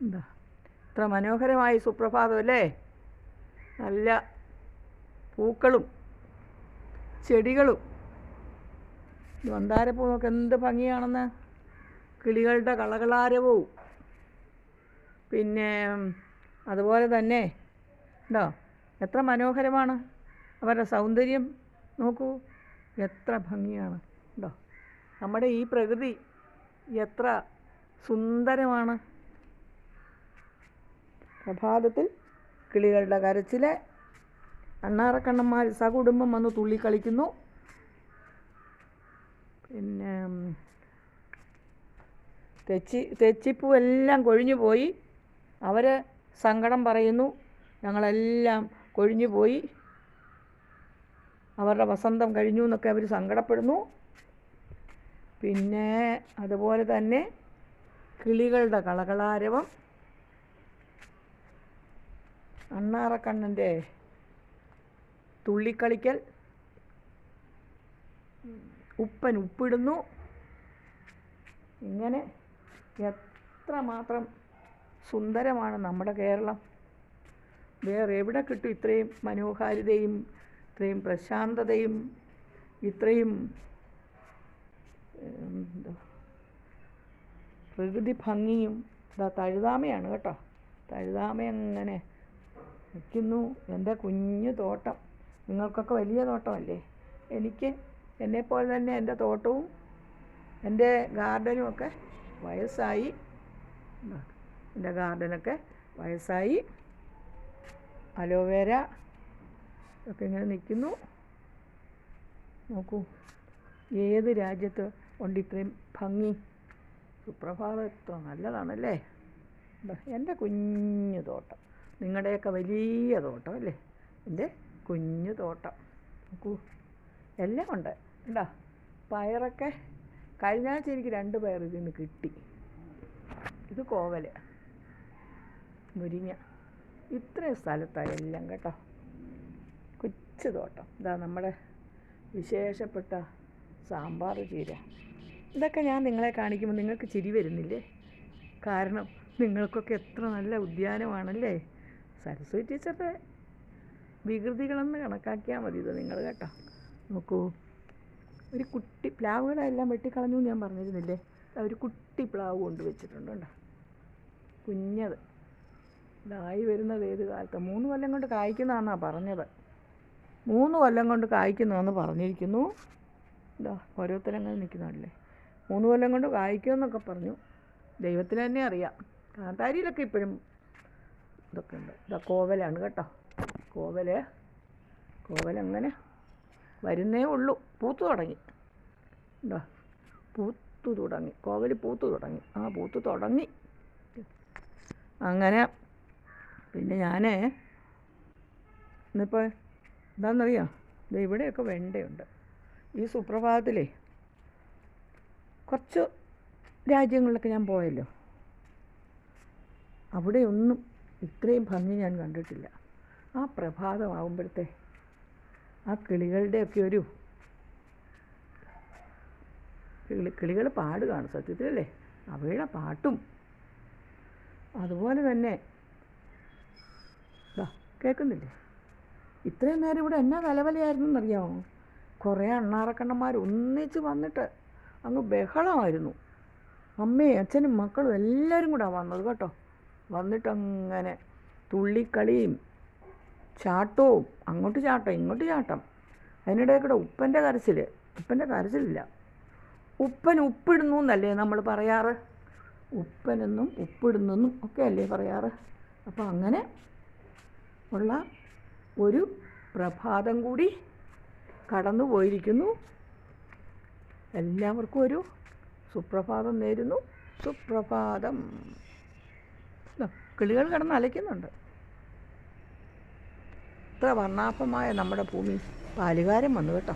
എന്താ? ഇത്ര മനോഹരമായി സുപ്രഭാതം അല്ലേ? നല്ല പൂക്കളും ചെടികളും. മന്ദാരപ്പൂ നോക്ക് എന്ത് ഭംഗിയാണെന്ന്? കിളികളുടെ കളകളാരവും. പിന്നെ അതുപോലെ തന്നെ ഉണ്ടോ? എത്ര മനോഹരമാണ്. അവരുടെ സൗന്ദര്യം നോക്കൂ. എത്ര ഭംഗിയാണ് ഉണ്ടോ? നമ്മുടെ ഈ പ്രകൃതി എത്ര സുന്ദരമാണ്. പ്രഭാതത്തിൽ കിളികളുടെ കരച്ചിലെ. അണ്ണാറക്കണ്ണന്മാർ സകുടുംബം വന്ന് തുള്ളിക്കളിക്കുന്നു. പിന്നെ ഉം, തെച്ചി തെച്ചിപ്പൂ എല്ലാം കൊഴിഞ്ഞു പോയി. അവർ സങ്കടം പറയുന്നു. ഞങ്ങളെല്ലാം കൊഴിഞ്ഞു പോയി. അവരുടെ വസന്തം കഴിഞ്ഞു എന്നൊക്കെ അവർ സങ്കടപ്പെടുന്നു. പിന്നെ അതുപോലെ തന്നെ കിളികളുടെ കളകളാരവം. അണ്ണാറക്കണ്ണന്റെ തുള്ളിക്കളിക്കൽ. ഉപ്പൻ ഉപ്പിടുന്നു. ഇങ്ങനെ എത്രമാത്രം സുന്ദരമാണ് നമ്മുടെ കേരളം. വേറെ എവിടെ കിട്ടും ഇത്രയും മനോഹാരിതയും ഇത്രയും പ്രശാന്തതയും ഇത്രയും പ്രകൃതി ഭംഗിയും. ഇതാ തഴുതാമയാണ് കേട്ടോ. തഴുതാമ അങ്ങനെ നിൽക്കുന്നു. എന്റെ കുഞ്ഞു തോട്ടം. നിങ്ങൾക്കൊക്കെ വലിയ തോട്ടമല്ലേ? എനിക്ക് എന്നെപ്പോലെ തന്നെ എന്റെ തോട്ടവും എന്റെ ഗാർഡനും ഒക്കെ വയസ്സായി. എന്റെ ഗാർഡനൊക്കെ വയസ്സായി. അലോവേര ഒക്കെ ഇങ്ങനെ നിൽക്കുന്നു. നോക്കൂ ഏത് രാജ്യത്ത് ഉണ്ട് ഇത്രയും ഭംഗി? സുപ്രഭാതത്വം നല്ലതാണല്ലേ? എന്റെ കുഞ്ഞു തോട്ടം. നിങ്ങളുടെയൊക്കെ വലിയ തോട്ടം അല്ലേ? എന്റെ കുഞ്ഞു തോട്ടം. നോക്കൂ. എല്ലാം ഉണ്ട്. ഉണ്ടോ പയറൊക്കെ കഴിഞ്ഞ ആഴ്ച എനിക്ക് രണ്ട് പയർ ഇതിൽ നിന്ന് കിട്ടി. ഇത് കോവൽ. മുരിങ്ങ. ഇത്രയും സ്ഥലത്താണ് എല്ലാം കേട്ടോ. കൊച്ചു തോട്ടം. ഇതാ നമ്മുടെ വിശേഷപ്പെട്ട സാമ്പാർ ചീര. ഇതൊക്കെ ഞാൻ നിങ്ങളെ കാണിക്കുമ്പോൾ നിങ്ങൾക്ക് ചിരി വരുന്നില്ലേ? കാരണം നിങ്ങൾക്കൊക്കെ എത്ര നല്ല ഉദ്യാനമാണല്ലേ? സരസ്വതി ടീച്ചറുടെ വികൃതികളെന്ന് കണക്കാക്കിയാൽ മതി ഇത് നിങ്ങൾ കേട്ടോ. നോക്കൂ. ഒരു കുട്ടി പ്ലാവുകളെല്ലാം വെട്ടിക്കളഞ്ഞു ഞാൻ പറഞ്ഞിരുന്നില്ലേ? ഒരു കുട്ടി പ്ലാവ് കൊണ്ട് വെച്ചിട്ടുണ്ട് കേട്ടോ കുഞ്ഞത്. ഇതായി വരുന്നത് ഏത് കാലത്ത്? മൂന്ന് കൊല്ലം കൊണ്ട് കായ്ക്കുന്നതാണെന്നാണ് പറഞ്ഞത്. മൂന്ന് കൊല്ലം കൊണ്ട് കായ്ക്കുന്നതെന്ന് പറഞ്ഞിരിക്കുന്നു. ഇതാ ഓരോരുത്തരങ്ങനെ നിൽക്കുന്നതല്ലേ മൂന്ന് കൊല്ലം കൊണ്ട് കായ്ക്കുമെന്നൊക്കെ പറഞ്ഞു. ദൈവത്തിന് തന്നെ അറിയാം. കാന്താരിയിലൊക്കെ ഇപ്പോഴും ഇതൊക്കെ ഉണ്ട്. ഇതാ കോവലാണ് കേട്ടോ. കോവൽ കോവലങ്ങനെ വരുന്നേ ഉള്ളൂ. പൂത്തു തുടങ്ങി. എന്താ പൂത്തു തുടങ്ങി. കോവൽ പൂത്തു തുടങ്ങി. ആ പൂത്തു തുടങ്ങി. അങ്ങനെ പിന്നെ ഞാൻ ഇന്നിപ്പോൾ എന്താണെന്നറിയോ ഇത് ഇവിടെയൊക്കെ വെണ്ടയുണ്ട്. ഈ സുപ്രഭാതത്തിലേ കുറച്ച് രാജ്യങ്ങളിലൊക്കെ ഞാൻ പോയല്ലോ. അവിടെയൊന്നും ഇത്രയും ഭംഗി ഞാൻ കണ്ടിട്ടില്ല. ആ പ്രഭാതമാകുമ്പോഴത്തെ ആ കിളികളുടെയൊക്കെ ഒരു കിളി കിളികൾ പാടുകയാണ് സത്യത്തിലല്ലേ? അവയുടെ പാട്ടും. അതുപോലെ തന്നെ കേൾക്കുന്നില്ലേ? ഇത്രയും നേരം ഇവിടെ എന്നാ തലവലയായിരുന്നു എന്നറിയാമോ കുറേ അണ്ണാറക്കണ്ണന്മാർ ഒന്നിച്ച് വന്നിട്ട് അങ്ങ് ബഹളമായിരുന്നു. അമ്മയും അച്ഛനും മക്കളും എല്ലാവരും കൂടെ വന്നത് കേട്ടോ. വന്നിട്ടങ്ങനെ തുള്ളിക്കളിയും ചാട്ടവും അങ്ങോട്ട് ചാട്ടം ഇങ്ങോട്ട് ചാട്ടം. അതിനിടെ കൂടെ ഉപ്പന്റെ കരച്ചിൽ ഉപ്പന്റെ കരച്ചിലില്ല. ഉപ്പൻ ഉപ്പിടുന്നു എന്നല്ലേ നമ്മൾ പറയാറ്? ഉപ്പനെന്നും ഉപ്പിടുന്നെന്നും ഒക്കെ അല്ലേ പറയാറ്? അപ്പോൾ അങ്ങനെ ഉള്ള ഒരു പ്രഭാതം കൂടി കടന്നു പോയിരിക്കുന്നു. എല്ലാവർക്കും ഒരു സുപ്രഭാതം നേരുന്നു. സുപ്രഭാതം. കിളികൾ കിടന്ന് അലയ്ക്കുന്നുണ്ട്. ഇത്ര വർണാഭമായ നമ്മുടെ ഭൂമി പാലുകാരൻ വന്നു കേട്ടോ.